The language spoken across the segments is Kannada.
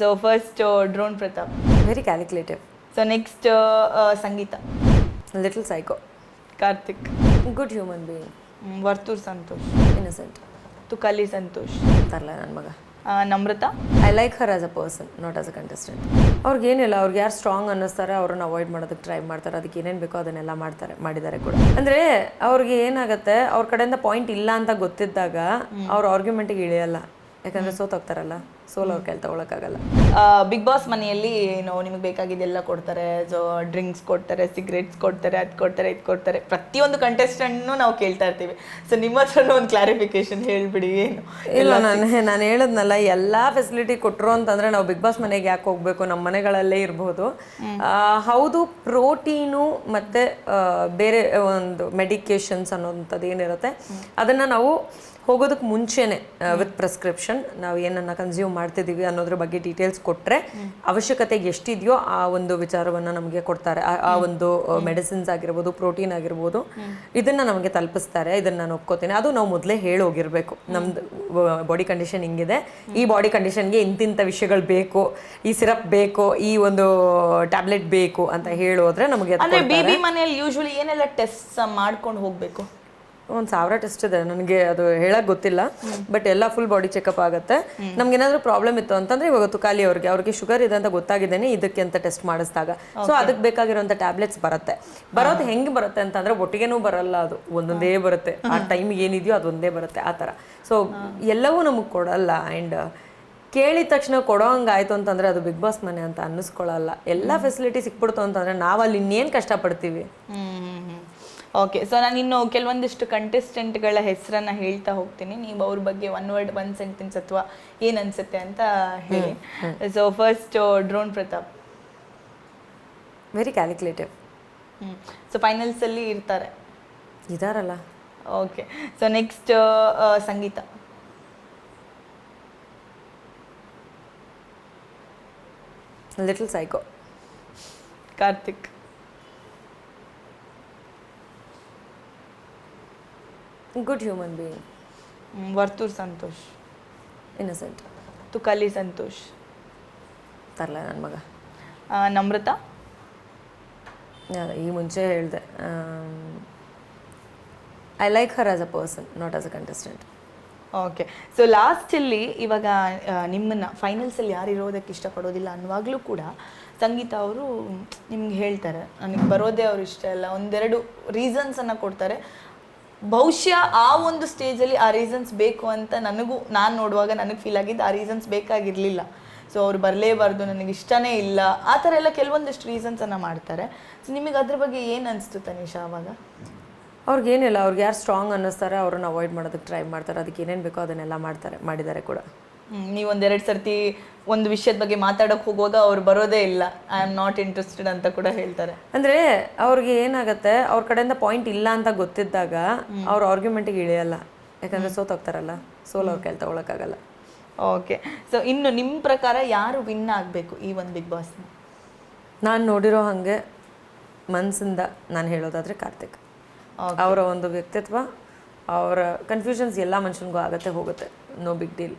So first drone Pratap very calculative so next Sangeetha little psycho Karthik good human being Varthur Santhosh innocent Tukali Santhosh ತರಲ ನನ್ನ ಮಗ Namratha Namratha I like her as a person not as a contestant ಅವ್ರಿಗೇನಿಲ್ಲ ಅವ್ರಿಗೆ ಯಾರು ಸ್ಟ್ರಾಂಗ್ ಅನ್ನಿಸ್ತಾರೆ ಅವ್ರನ್ನ ಅವಾಯ್ಡ್ ಮಾಡೋದಕ್ಕೆ ಟ್ರೈ ಮಾಡ್ತಾರೆ ಅದಕ್ಕೆ ಏನೇನು ಬೇಕೋ ಅದನ್ನೆಲ್ಲ ಮಾಡ್ತಾರೆ ಮಾಡಿದ್ದಾರೆ ಕೂಡ. ಅಂದರೆ ಅವ್ರಿಗೆ ಏನಾಗುತ್ತೆ ಅವ್ರ ಕಡೆಯಿಂದ ಪಾಯಿಂಟ್ ಇಲ್ಲ ಅಂತ ಗೊತ್ತಿದ್ದಾಗ ಅವ್ರ ಆರ್ಗ್ಯುಮೆಂಟಿಗೆ ಇಳಿಯಲ್ಲ. ಯಾಕಂದರೆ ಸೋತೋಗ್ತಾರಲ್ಲ ಸೋಲ್ ಅವ್ರ ಕೈಲಿ ತಗೊಳಕ್ಕಾಗಲ್ಲ ಬಿಗ್ ಬಾಸ್ ಮನೆಯಲ್ಲಿ ಏನು ನಿಮಗೆ ಬೇಕಾಗಿದ್ದೆಲ್ಲ ಕೊಡ್ತಾರೆ. ಸೊ ಡ್ರಿಂಕ್ಸ್ ಕೊಡ್ತಾರೆ ಸಿಗರೇಟ್ಸ್ ಕೊಡ್ತಾರೆ ಅದು ಕೊಡ್ತಾರೆ ಇದು ಕೊಡ್ತಾರೆ. ಪ್ರತಿಯೊಂದು ಕಂಟೆಸ್ಟೆಂಟ್ನು ನಾವು ಕೇಳ್ತಾ ಇರ್ತೀವಿ. ಸೊ ನಿಮ್ಮ ಹತ್ರನೂ ಒಂದು ಕ್ಲಾರಿಫಿಕೇಶನ್ ಹೇಳ್ಬಿಡಿ ಏನು? ಇಲ್ಲ ನಾನು ನಾನು ಹೇಳದ್ನಲ್ಲ ಎಲ್ಲ ಫೆಸಿಲಿಟಿ ಕೊಟ್ಟರು ಅಂತಂದ್ರೆ ನಾವು ಬಿಗ್ ಬಾಸ್ ಮನೆಗೆ ಯಾಕೆ ಹೋಗ್ಬೇಕು? ನಮ್ಮ ಮನೆಗಳಲ್ಲೇ ಇರಬಹುದು ಆ, ಹೌದು ಪ್ರೋಟೀನು ಮತ್ತೆ ಬೇರೆ ಒಂದು ಮೆಡಿಕೇಶನ್ಸ್ ಅನ್ನೋಂಥದ್ದು ಏನಿರುತ್ತೆ. ಅದನ್ನ ನಾವು ಹೋಗೋದಕ್ಕೆ ಮುಂಚೆನೆ ವಿತ್ ಪ್ರಿಸ್ಕ್ರಿಪ್ಷನ್ ನಾವು ಏನನ್ನ ಕನ್ಸ್ಯೂಮ್ ಮಾಡ್ತಿದ್ದೀವಿ ಅನ್ನೋದ್ರ ಬಗ್ಗೆ ಡೀಟೇಲ್ಸ್ ಕೊಟ್ಟರೆ ಅವಶ್ಯಕತೆ ಎಷ್ಟಿದೆಯೋ ಆ ಒಂದು ವಿಚಾರವನ್ನು ನಮಗೆ ಕೊಡ್ತಾರೆ. ಆ- ಒಂದು ಮೆಡಿಸಿನ್ಸ್ ಆಗಿರ್ಬೋದು ಪ್ರೋಟೀನ್ ಆಗಿರ್ಬೋದು, ಇದನ್ನ ನಮಗೆ ತಲುಪಿಸ್ತಾರೆ. ಇದನ್ನ ನಾನು ಒಪ್ಕೋತೀನಿ. ಅದು ನಾವು ಮೊದಲೇ ಹೇಳೋಗಿರ್ಬೇಕು ನಮ್ದು ಬಾಡಿ ಕಂಡೀಷನ್ ಹಿಂಗಿದೆ. ಈ ಬಾಡಿ ಕಂಡೀಷನ್ಗೆ ಇಂತಿಂಥ ವಿಷಯಗಳು ಬೇಕು, ಈ ಸಿರಪ್ ಬೇಕು, ಈ ಒಂದು ಟ್ಯಾಬ್ಲೆಟ್ ಬೇಕು ಅಂತ ಹೇಳೋದ್ರೆ ನಮಗೆ ಮನೆಯಲ್ಲಿ ಯೂಶ್ವಲಿ ಏನೆಲ್ಲ ಟೆಸ್ಟ್ ಮಾಡ್ಕೊಂಡು ಹೋಗ್ಬೇಕು? ಒಂದು ಸಾವಿರ ಟೆಸ್ಟ್ ಇದೆ. ನನಗೆ ಅದು ಹೇಳಕ್ ಗೊತ್ತಿಲ್ಲ ಬಟ್ ಎಲ್ಲ ಫುಲ್ ಬಾಡಿ ಚೆಕಪ್ ಆಗುತ್ತೆ. ನಮ್ಗೆ ಏನಾದ್ರು ಪ್ರಾಬ್ಲಮ್ ಇತ್ತು ಅಂತಂದ್ರೆ ಇವಾಗ ತುಕಾಲಿ ಅವ್ರಿಗೆ. ಅವ್ರಿಗೆ ಶುಗರ್ ಇದೆ ಅಂತ ಗೊತ್ತಾಗಿದ್ದೇನೆ ಇದಕ್ಕೆ ಅಂತ ಟೆಸ್ಟ್ ಮಾಡಿಸಿದಾಗ. ಸೊ ಅದಕ್ಕೆ ಬೇಕಾಗಿರುವಂತ ಟ್ಯಾಬ್ಲೆಟ್ಸ್ ಬರುತ್ತೆ. ಬರೋದು ಹೆಂಗೆ ಬರುತ್ತೆ ಅಂತಂದ್ರೆ ಒಟ್ಟಿಗೆನೂ ಬರಲ್ಲ ಅದು. ಒಂದೊಂದೇ ಬರುತ್ತೆ. ಆ ಟೈಮ್ ಏನಿದೆಯೋ ಅದೊಂದೇ ಬರುತ್ತೆ ಆ ತರ ಸೊ ಎಲ್ಲವೂ ನಮಗೆ ಕೊಡಲ್ಲ. ಆ್ಯಂಡ್ ಕೇಳಿದ ತಕ್ಷಣ ಕೊಡೋ ಹಂಗಾಯ್ತು ಅಂತಂದ್ರೆ ಅದು ಬಿಗ್ ಬಾಸ್ ಮನೆ ಅಂತ ಅನ್ನಿಸ್ಕೊಳ್ಳಲ್ಲ. ಎಲ್ಲ ಫೆಸಿಲಿಟಿ ಸಿಕ್ಬಿಡ್ತು ಅಂತಂದ್ರೆ ನಾವು ಅಲ್ಲಿ ಇನ್ನೇನು ಕಷ್ಟಪಡ್ತೀವಿ? ಓಕೆ ಸೊ ನಾನು ಇನ್ನು ಕೆಲವೊಂದಿಷ್ಟು ಕಂಟೆಸ್ಟೆಂಟ್ಗಳ ಹೆಸರನ್ನ ಹೇಳ್ತಾ ಹೋಗ್ತೀನಿ. ನೀವು ಅವ್ರ ಬಗ್ಗೆ ಒನ್ ವರ್ಡ್ ಒನ್ ಸೆಂಟೆನ್ಸ್ ಅಥವಾ ಏನು ಅನ್ಸುತ್ತೆ ಅಂತ ಹೇಳಿ. So first drone Pratap. Very calculative so ಫೈನಲ್ಸಲ್ಲಿ ಇರ್ತಾರೆ. ಇದಾರಲ್ಲ. Okay so next Sangeetha. Little psycho Karthik. Good human being Varthur Santhosh innocent Tukali Santhosh ತರಲ ನನ್ನ ಮಗ. ನಮ್ರತ? ಈ ಮುಂಚೆ ಹೇಳಿದೆ. I like her as a person not as a contestant okay so ಲಾಸ್ಟಲ್ಲಿ ಇವಾಗ ನಿಮ್ಮನ್ನು ನಿಮ್ಮನ್ನ ಫೈನಲ್ಸಲ್ಲಿ ಯಾರು ಇರೋದಕ್ಕೆ ಇಷ್ಟಪಡೋದಿಲ್ಲ ಅನ್ನುವಾಗಲೂ ಕೂಡ ಸಂಗೀತ ಅವರು ನಿಮ್ಗೆ ಹೇಳ್ತಾರೆ. ನನಗೆ ಬರೋದೇ ಅವ್ರು ಇಷ್ಟ ಇಲ್ಲ. ಒಂದೆರಡು ರೀಸನ್ಸನ್ನು ಕೊಡ್ತಾರೆ. ಬಹುಶಃ ಆ ಒಂದು ಸ್ಟೇಜಲ್ಲಿ ಆ ರೀಸನ್ಸ್ ಬೇಕು ಅಂತ ನನಗೂ, ನಾನು ನೋಡುವಾಗ ನನಗೆ ಫೀಲ್ ಆಗಿದ್ದು ಆ ರೀಸನ್ಸ್ ಬೇಕಾಗಿರಲಿಲ್ಲ. ಸೊ ಅವ್ರು ಬರಲೇಬಾರ್ದು, ನನಗೆ ಇಷ್ಟನೇ ಇಲ್ಲ. ಆ ಥರ ಎಲ್ಲ ಕೆಲವೊಂದಿಷ್ಟು ರೀಸನ್ಸನ್ನು ಮಾಡ್ತಾರೆ. ಸೊ ನಿಮಗೆ ಅದ್ರ ಬಗ್ಗೆ ಏನು ಅನಿಸ್ತು ತನಿಷಾ ಆವಾಗ ಅವ್ರಿಗೇನಿಲ್ಲ ಅವ್ರಿಗೆ ಯಾರು ಸ್ಟ್ರಾಂಗ್ ಅನ್ನಿಸ್ತಾರೆ, ಅವ್ರನ್ನ ಅವಾಯ್ಡ್ ಮಾಡೋದಕ್ಕೆ ಟ್ರೈ ಮಾಡ್ತಾರೆ. ಅದಕ್ಕೆ ಏನೇನು ಬೇಕೋ ಅದನ್ನೆಲ್ಲ ಮಾಡ್ತಾರೆ, ಮಾಡಿದ್ದಾರೆ ಕೂಡ. ನೀವು ಒಂದೆರಡು ಸರ್ತಿ ಒಂದು ವಿಷಯದ ಬಗ್ಗೆ ಮಾತಾಡೋಕೆ ಹೋಗುವಾಗ ಅವ್ರು ಬರೋದೇ ಇಲ್ಲ. ಐ ಆಮ್ ನಾಟ್ ಇಂಟ್ರೆಸ್ಟೆಡ್ ಅಂತ ಕೂಡ ಹೇಳ್ತಾರೆ. ಅಂದರೆ ಅವ್ರಿಗೆ ಏನಾಗುತ್ತೆ ಅವ್ರ ಕಡೆಯಿಂದ ಪಾಯಿಂಟ್ ಇಲ್ಲ ಅಂತ ಗೊತ್ತಿದ್ದಾಗ ಅವ್ರ ಆರ್ಗ್ಯುಮೆಂಟಿಗೆ ಇಳಿಯಲ್ಲ. ಯಾಕಂದರೆ ಸೋತೋಗ್ತಾರಲ್ಲ ಸೋಲ್ ಅವ್ರ ಕೈಲಿ ತಗೊಳಕ್ಕಾಗಲ್ಲ ಓಕೆ ಸೊ ಇನ್ನು ನಿಮ್ಮ ಪ್ರಕಾರ ಯಾರು ವಿನ್ ಆಗಬೇಕು ಈ ಒಂದು ಬಿಗ್ ಬಾಸ್ನ? ನಾನು ನೋಡಿರೋ ಹಾಗೆ ಮನಸ್ಸಿಂದ ನಾನು ಹೇಳೋದಾದರೆ ಕಾರ್ತಿಕ್. ಅವರ ಒಂದು ವ್ಯಕ್ತಿತ್ವ ಅವರ ಕನ್ಫ್ಯೂಷನ್ಸ್ ಎಲ್ಲ ಮನುಷ್ಯನಿಗೂ ಆಗತ್ತೆ ಹೋಗುತ್ತೆ. ನೋ ಬಿಗ್ ಡೀಲ್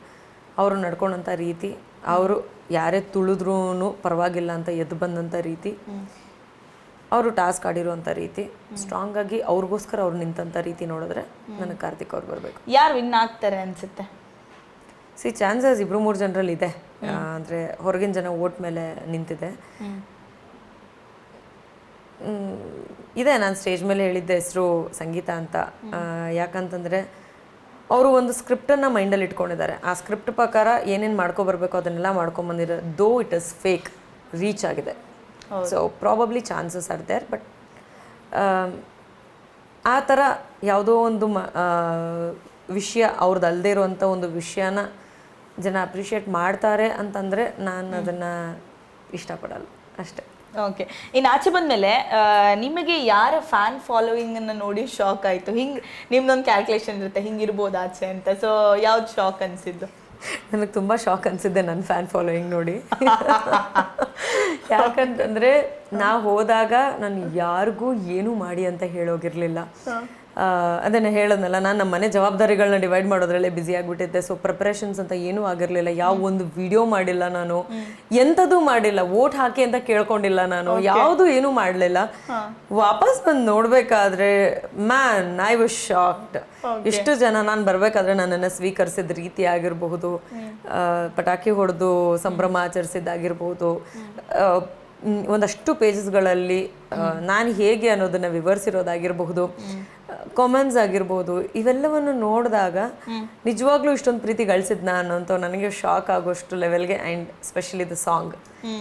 ಅವರು ನಡ್ಕೊಂಡಂಥ ರೀತಿ ಅವರು ಯಾರೇ ತುಳಿದ್ರೂ ಪರವಾಗಿಲ್ಲ ಅಂತ ಎದ್ದು ಬಂದಂಥ ರೀತಿ ಅವರು ಟಾಸ್ಕ್ ಆಡಿರುವಂಥ ರೀತಿ ಸ್ಟ್ರಾಂಗ್ ಆಗಿ ಅವ್ರಿಗೋಸ್ಕರ ಅವ್ರು ನಿಂತಂಥ ರೀತಿ ನೋಡಿದ್ರೆ ನನಗೆ ಕಾರ್ತಿಕ್ ಅವ್ರು ಬರಬೇಕು. ಯಾರು ವಿನ್ ಆಗ್ತಾರೆ ಅನ್ಸುತ್ತೆ? ಸಿ ಚಾನ್ಸಸ್ ಇಬ್ರು ಮೂರು ಜನರಲ್ಲಿ ಇದೆ. ಅಂದರೆ ಹೊರಗಿನ ಜನ ಓಟ್ ಮೇಲೆ ನಿಂತಿದೆ. ಇದೆ ನಾನು ಸ್ಟೇಜ್ ಮೇಲೆ ಹೇಳಿದ್ದೆ ಹೆಸರು ಸಂಗೀತ ಅಂತ. ಯಾಕಂತಂದರೆ ಅವರು ಒಂದು ಸ್ಕ್ರಿಪ್ಟನ್ನು ಮೈಂಡಲ್ಲಿ ಇಟ್ಕೊಂಡಿದ್ದಾರೆ. ಆ ಸ್ಕ್ರಿಪ್ಟ್ ಪ್ರಕಾರ ಏನೇನು ಮಾಡ್ಕೊಬರ್ಬೇಕು ಅದನ್ನೆಲ್ಲ ಮಾಡ್ಕೊಂಬಂದಿರೋ though it is fake reach ಆಗಿದೆ. So probably chances are there but ಆ ಥರ ಯಾವುದೋ ಒಂದು ಮ ವಿಷಯ ಅವ್ರದ್ದು ಅಲ್ಲದೆ ಇರುವಂಥ ಒಂದು ವಿಷಯನ ಜನ ಅಪ್ರಿಷಿಯೇಟ್ ಮಾಡ್ತಾರೆ ಅಂತಂದರೆ ನಾನು ಅದನ್ನು ಇಷ್ಟಪಡಲ್ಲ. ಅಷ್ಟೇ. ಓಕೆ ಇನ್ನು ಆಚೆ ಬಂದಮೇಲೆ ನಿಮಗೆ ಯಾರ ಫ್ಯಾನ್ ಫಾಲೋವಿಂಗನ್ನು ನೋಡಿ ಶಾಕ್ ಆಯಿತು? ಹಿಂಗೆ, ನಿಮ್ದೊಂದು ಕ್ಯಾಲ್ಕುಲೇಷನ್ ಇರುತ್ತೆ ಹಿಂಗಿರ್ಬೋದು ಆಚೆ ಅಂತ. ಸೊ ಯಾವ್ದು ಶಾಕ್ ಅನಿಸಿದ್ದು? ನನಗೆ ತುಂಬ ಶಾಕ್ ಅನಿಸಿದ್ದೆ ನನ್ನ ಫ್ಯಾನ್ ಫಾಲೋಯಿಂಗ್ ನೋಡಿ. ಯಾಕಂತಂದರೆ ನಾ ಹೋದಾಗ ನಾನು ಯಾರಿಗೂ ಏನೂ ಮಾಡಿ ಅಂತ ಹೇಳೋಗಿರಲಿಲ್ಲ. ಅದನ್ನು ಹೇಳೋದ್ನಲ್ಲ ನಾನು ನಮ್ಮ ಮನೆ ಜವಾಬ್ದಾರಿಗಳನ್ನ ಡಿವೈಡ್ ಮಾಡೋದ್ರಲ್ಲೇ ಬ್ಯುಸಿ ಆಗಿಬಿಟ್ಟಿದ್ದೆ ಸೊ ಪ್ರಿಪ್ರೇಷನ್ಸ್ ಅಂತ ಏನೂ ಆಗಿರಲಿಲ್ಲ ಯಾವ ಒಂದು ವಿಡಿಯೋ ಮಾಡಿಲ್ಲ ನಾನು ಎಂಥದ್ದು ಮಾಡಿಲ್ಲ ವೋಟ್ ಹಾಕಿ ಅಂತ ಕೇಳ್ಕೊಂಡಿಲ್ಲ ನಾನು ಯಾವುದು ಏನೂ ಮಾಡಲಿಲ್ಲ. ವಾಪಸ್ ಬಂದು ನೋಡಬೇಕಾದ್ರೆ ಮ್ಯಾನ್ ಐ ವಾಸ್ ಶಾಕ್ಡ್ ಇಷ್ಟು ಜನ ನಾನು ಬರಬೇಕಾದ್ರೆ ನನ್ನನ್ನು ಸ್ವೀಕರಿಸಿದ ರೀತಿ ಆಗಿರಬಹುದು ಪಟಾಕಿ ಹೊಡೆದು ಸಂಭ್ರಮ ಆಚರಿಸಿದ್ದಾಗಿರ್ಬೋದು ಒಂದಷ್ಟು ಪೇಜಸ್ಗಳಲ್ಲಿ ನಾನು ಹೇಗೆ ಅನ್ನೋದನ್ನ ವಿವರಿಸಿರೋದಾಗಿರಬಹುದು ಕಾಮೆಂಟ್ಸ್ ಆಗಿರ್ಬೋದು ಇವೆಲ್ಲವನ್ನು ನೋಡಿದಾಗ ನಿಜವಾಗ್ಲೂ ಇಷ್ಟೊಂದು ಪ್ರೀತಿ ಗಳಿಸಿದ್ನ ಅಂತ ನನಗೆ ಶಾಕ್ ಆಗೋಷ್ಟು ಲೆವೆಲ್ಗೆ ಆ್ಯಂಡ್ ಸ್ಪೆಷಲಿ ದ ಸಾಂಗ್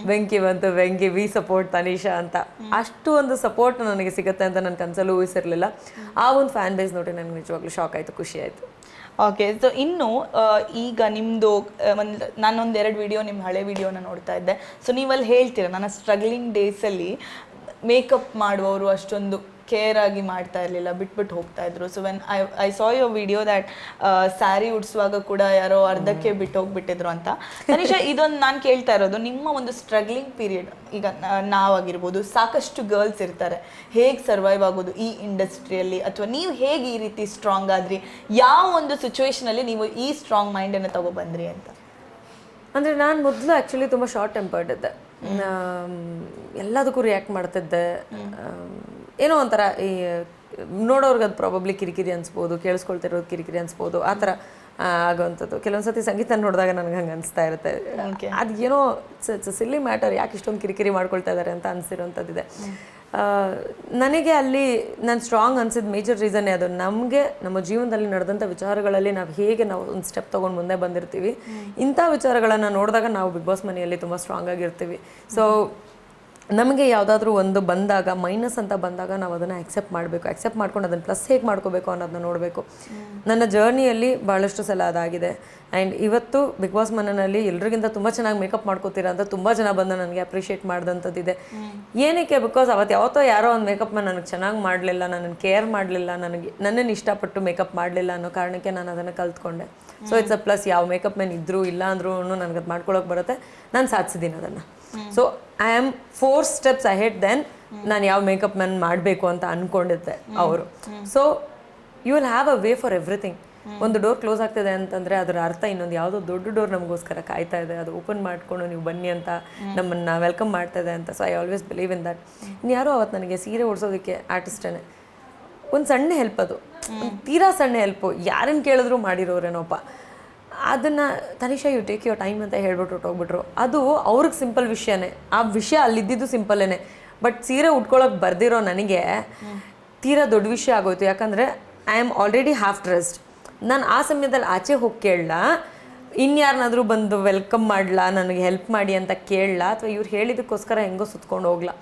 ಬೆಂಕಿ ಬಂತು ಬೆಂಕಿ ವಿ ಸಪೋರ್ಟ್ ತನಿಷಾ ಅಂತ. ಅಷ್ಟು ಒಂದು ಸಪೋರ್ಟ್ ನನಗೆ ಸಿಗುತ್ತೆ ಅಂತ ನನ್ನ ಕನಸಲ್ಲೂ ಊಹಿಸಿರಲಿಲ್ಲ. ಆ ಒಂದು ಫ್ಯಾನ್ ಬೇಸ್ ನೋಡಿ ನನಗೆ ನಿಜವಾಗ್ಲೂ ಶಾಕ್ ಆಯಿತು ಖುಷಿ ಆಯಿತು. ಓಕೆ ಸೊ ಇನ್ನು ಈಗ ನಿಮ್ಮದು ಒಂದು, ನಾನೊಂದು ಎರಡು ವಿಡಿಯೋ ನಿಮ್ಮ ಹಳೆ ವಿಡಿಯೋನ ನೋಡ್ತಾ ಇದ್ದೆ. ಸೊ ನೀವಲ್ಲಿ ಹೇಳ್ತೀರ, ನನ್ನ ಸ್ಟ್ರಗ್ಲಿಂಗ್ ಡೇಸಲ್ಲಿ ಮೇಕಪ್ ಮಾಡುವವರು ಅಷ್ಟೊಂದು ಕೇರ್ ಆಗಿ ಮಾಡ್ತಾ ಇರಲಿಲ್ಲ ಬಿಟ್ಬಿಟ್ಟು ಹೋಗ್ತಾ ಇದ್ರು. So when I I saw your video that sari ಉಡ್ಸುವಾಗ ಕೂಡ ಯಾರೋ ಅರ್ಧಕ್ಕೆ ಬಿಟ್ಟು ಹೋಗ್ಬಿಟ್ಟಿದ್ರು ಅಂತ. ತನಿಷಾ ಇದೊಂದು ನಾನು ಕೇಳ್ತಾ ಇರೋದು ನಿಮ್ಮ ಒಂದು ಸ್ಟ್ರಗ್ಲಿಂಗ್ ಪೀರಿಯಡ್ ಈಗ ನಾವಾಗಿರ್ಬೋದು ಸಾಕಷ್ಟು ಗರ್ಲ್ಸ್ ಇರ್ತಾರೆ. ಹೇಗೆ ಸರ್ವೈವ್ ಆಗೋದು ಈ ಇಂಡಸ್ಟ್ರಿಯಲ್ಲಿ ಅಥವಾ ನೀವು ಹೇಗೆ ಈ ರೀತಿ ಸ್ಟ್ರಾಂಗ್ ಆದ್ರಿ? ಯಾವ ಒಂದು ಸಿಚುವೇಶನಲ್ಲಿ ನೀವು ಈ ಸ್ಟ್ರಾಂಗ್ ಮೈಂಡನ್ನು ತಗೊಬಂದ್ರಿ ಅಂತ? ಅಂದರೆ ನಾನು ಮೊದಲು ಆ್ಯಕ್ಚುಲಿ ತುಂಬ ಶಾರ್ಟ್ ಟೆಂಪರ್ಡ್ ಇದ್ದೆ ಎಲ್ಲದಕ್ಕೂ ರಿಯಾಕ್ಟ್ ಮಾಡ್ತಿದ್ದೆ. ಏನೋ ಒಂಥರ ಈ ನೋಡೋರ್ಗೆ ಅದು ಪ್ರಾಬಬ್ಲಿ ಕಿರಿಕಿರಿ ಅನ್ಸ್ಬೋದು ಕೇಳಿಸ್ಕೊಳ್ತಿರೋದು ಕಿರಿಕಿರಿ ಅನ್ಸ್ಬೋದು ಆ ಥರ ಆಗೋವಂಥದ್ದು ಕೆಲವೊಂದು ಸತಿ ಸಂಗೀತ ನೋಡಿದಾಗ ನನಗೆ ಹಂಗೆ ಅನಿಸ್ತಾ ಇರುತ್ತೆ. ಅದು ಏನೋ ಸಿಲ್ಲಿ ಮ್ಯಾಟರ್ ಯಾಕೆ ಇಷ್ಟೊಂದು ಕಿರಿಕಿರಿ ಮಾಡ್ಕೊಳ್ತಾ ಇದ್ದಾರೆ ಅಂತ ಅನಿಸಿರೋಂಥದ್ದಿದೆ ಆ, ನನಗೆ ಅಲ್ಲಿ ನಾನು ಸ್ಟ್ರಾಂಗ್ ಅನಿಸಿದ ಮೇಜರ್ ರೀಸನ್ನೇ ಅದು. ನಮಗೆ ನಮ್ಮ ಜೀವನದಲ್ಲಿ ನಡೆದಂಥ ವಿಚಾರಗಳಲ್ಲಿ ನಾವು ಹೇಗೆ ನಾವು ಒಂದು ಸ್ಟೆಪ್ ತೊಗೊಂಡು ಮುಂದೆ ಬಂದಿರ್ತೀವಿ ಇಂಥ ವಿಚಾರಗಳನ್ನು ನೋಡಿದಾಗ ನಾವು ಬಿಗ್ ಬಾಸ್ ಮನೆಯಲ್ಲಿ ತುಂಬ ಸ್ಟ್ರಾಂಗ್ ಆಗಿರ್ತೀವಿ. ಸೊ ನಮಗೆ ಯಾವುದಾದ್ರೂ ಒಂದು ಬಂದಾಗ ಮೈನಸ್ ಅಂತ ಬಂದಾಗ ನಾವು ಅದನ್ನು ಅಕ್ಸೆಪ್ಟ್ ಮಾಡಬೇಕು. ಅಕ್ಸೆಪ್ಟ್ ಮಾಡ್ಕೊಂಡು ಅದನ್ನು ಪ್ಲಸ್ ಹೇಗೆ ಮಾಡ್ಕೋಬೇಕು ಅನ್ನೋದನ್ನ ನೋಡಬೇಕು. ನನ್ನ ಜರ್ನಿಯಲ್ಲಿ ಭಾಳಷ್ಟು ಸಲ ಅದಾಗಿದೆ. ಆ್ಯಂಡ್ ಇವತ್ತು ಬಿಗ್ ಬಾಸ್ ಮನೆಯಲ್ಲಿ ಎಲ್ರಿಗಿಂತ ತುಂಬ ಚೆನ್ನಾಗಿ ಮೇಕಪ್ ಮಾಡ್ಕೋತೀರಾ ಅಂತ ತುಂಬ ಜನ ಬಂದು ನನಗೆ ಅಪ್ರಿಷಿಯೇಟ್ ಮಾಡಿದಂಥದ್ದಿದೆ. ಏನಕ್ಕೆ ಬಿಕಾಸ್ ಅವತ್ತು ಯಾವತ್ತೋ ಯಾರೋ ಒಂದು ಮೇಕಪ್ ನನಗೆ ಚೆನ್ನಾಗಿ ಮಾಡಲಿಲ್ಲ ನನ್ನನ್ನು ಕೇರ್ ಮಾಡಲಿಲ್ಲ, ನನಗೆ ನನ್ನನ್ನು ಇಷ್ಟಪಟ್ಟು ಮೇಕಪ್ ಮಾಡಲಿಲ್ಲ ಅನ್ನೋ ಕಾರಣಕ್ಕೆ ನಾನು ಅದನ್ನು ಕಲ್ತ್ಕೊಂಡೆ. ಸೊ ಇಟ್ಸ್ ಅ ಪ್ಲಸ್ ಯಾವ ಮೇಕಪ್ ಮ್ಯಾನ್ ಇದ್ದರೂ ಇಲ್ಲ ಅಂದ್ರೂ ನನಗೆ ಅದು ಮಾಡ್ಕೊಳ್ಳೋಕೆ ಬರುತ್ತೆ. ನಾನು ಸಾಧಿಸಿದ್ದೀನಿ ಅದನ್ನು. So I am four steps ahead then ನಾನು ಯಾವ ಮೇಕಪ್ ಮ್ಯಾನ್ ಮಾಡಬೇಕು ಅಂತ ಅಂದ್ಕೊಂಡಿದ್ದೆ ಅವರು. So you will have a way for everything ಒಂದು ಡೋರ್ ಕ್ಲೋಸ್ ಆಗ್ತಿದೆ ಅಂತಂದ್ರೆ ಅದರ ಅರ್ಥ ಇನ್ನೊಂದು ಯಾವುದೋ ದೊಡ್ಡ ಡೋರ್ ನಮಗೋಸ್ಕರ ಕಾಯ್ತಾ ಇದೆ. ಅದು ಓಪನ್ ಮಾಡಿಕೊಂಡು ನೀವು ಬನ್ನಿ ಅಂತ ನಮ್ಮನ್ನು ವೆಲ್ಕಮ್ ಮಾಡ್ತಾ ಇದೆ ಅಂತ. So I always believe in that ಇನ್ನು ಯಾರೋ ಅವತ್ತು ನನಗೆ ಸೀರೆ ಓಡಿಸೋದಕ್ಕೆ ಆರ್ಟಿಸ್ಟೇ ಒಂದು ಸಣ್ಣ ಹೆಲ್ಪ್ ಅದು. ತೀರಾ ಸಣ್ಣ ಹೆಲ್ಪು ಯಾರನ್ನು ಕೇಳಿದ್ರು ಮಾಡಿರೋರೇನೋಪ್ಪ ಅದನ್ನು Tanisha you take your time ಅಂತ ಹೇಳ್ಬಿಟ್ಟು ಹೊಟ್ಟೋಗ್ಬಿಟ್ರು ಅದು ಅವ್ರಿಗೆ ಸಿಂಪಲ್ ವಿಷಯನೇ. ಆ ವಿಷಯ ಅಲ್ಲಿದ್ದಿದ್ದು ಸಿಂಪಲ್ಲೇನೆ ಬಟ್ ಸೀರೆ ಉಟ್ಕೊಳ್ಳೋಕೆ ಬರ್ದಿರೋ ನನಗೆ ತೀರಾ ದೊಡ್ಡ ವಿಷಯ ಆಗೋಯ್ತು. ಯಾಕಂದರೆ I am already half dressed ನಾನು ಆ ಸಮಯದಲ್ಲಿ ಆಚೆ ಹೋಗಿ ಕೇಳಲ್ಲ ಇನ್ಯಾರನ್ನಾದರೂ ಬಂದು ವೆಲ್ಕಮ್ ಮಾಡಲ ನನಗೆ ಹೆಲ್ಪ್ ಮಾಡಿ ಅಂತ ಕೇಳಲ್ಲ ಅಥವಾ ಇವ್ರು ಹೇಳಿದಕ್ಕೋಸ್ಕರ ಹೆಂಗೋ ಸುತ್ಕೊಂಡು ಹೋಗ್ಲಾ.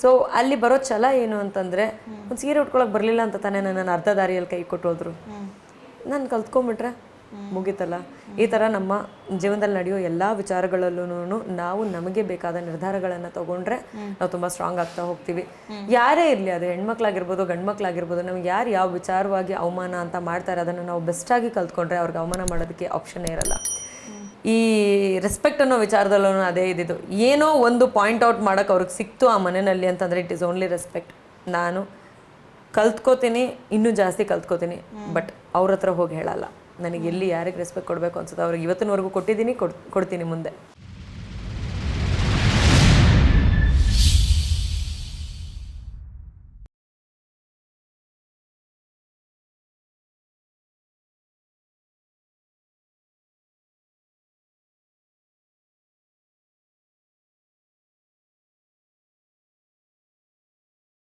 ಸೊ ಅಲ್ಲಿ ಬರೋ ಛಲ ಏನು ಅಂತಂದರೆ ಒಂದು ಸೀರೆ ಉಟ್ಕೊಳಕ್ಕೆ ಬರಲಿಲ್ಲ ಅಂತ ತಾನೇ ನನ್ನ ಅರ್ಧ ದಾರಿಯಲ್ಲಿ ಕೈ ಕೊಟ್ಟು ಹೋದ್ರು ನಾನು ಕಲ್ತ್ಕೊಂಬಿಟ್ರೆ ಮುಗೀತಲ್ಲ? ಈ ಥರ ನಮ್ಮ ಜೀವನದಲ್ಲಿ ನಡೆಯೋ ಎಲ್ಲ ವಿಚಾರಗಳಲ್ಲೂ ನಾವು ನಮಗೆ ಬೇಕಾದ ನಿರ್ಧಾರಗಳನ್ನು ತಗೊಂಡ್ರೆ ನಾವು ತುಂಬ ಸ್ಟ್ರಾಂಗ್ ಆಗ್ತಾ ಹೋಗ್ತೀವಿ. ಯಾರೇ ಇರಲಿ ಅದು ಹೆಣ್ಮಕ್ಳಾಗಿರ್ಬೋದು ಗಂಡ್ಮಕ್ಳಾಗಿರ್ಬೋದು ನಮ್ಗೆ ಯಾರು ಯಾವ ವಿಚಾರವಾಗಿ ಅವಮಾನ ಅಂತ ಮಾಡ್ತಾರೆ ಅದನ್ನು ನಾವು ಬೆಸ್ಟಾಗಿ ಕಲ್ತ್ಕೊಂಡ್ರೆ ಅವ್ರಿಗೆ ಅವಮಾನ ಮಾಡೋದಕ್ಕೆ ಆಪ್ಷನ್ನೇ ಇರಲ್ಲ. ಈ ರೆಸ್ಪೆಕ್ಟ್ ಅನ್ನೋ ವಿಚಾರದಲ್ಲೂ ಅದೇ ಇದ್ದಿದ್ದು ಏನೋ ಒಂದು ಪಾಯಿಂಟ್ ಔಟ್ ಮಾಡೋಕೆ ಅವ್ರಿಗೆ ಸಿಕ್ತು ಆ ಮನೆಯಲ್ಲಿ ಅಂತಂದರೆ ಇಟ್ ಈಸ್ ಓನ್ಲಿ ರೆಸ್ಪೆಕ್ಟ್ ನಾನು ಕಲ್ತ್ಕೋತೀನಿ ಇನ್ನೂ ಜಾಸ್ತಿ ಕಲ್ತ್ಕೋತೀನಿ ಬಟ್ ಅವ್ರ ಹತ್ರ ಹೋಗಿ ಹೇಳಲ್ಲ. ನನಗೆ ಎಲ್ಲಿ ಯಾರಿಗೆ ರೆಸ್ಪೆಕ್ಟ್ ಕೊಡಬೇಕು ಅನ್ಸುತ್ತೆ ಅವ್ರಿಗೆ ಇವತ್ತಿನವರೆಗೂ ಕೊಟ್ಟಿದ್ದೀನಿ ಕೊಡ್ ಕೊಡ್ತೀನಿ ಮುಂದೆ.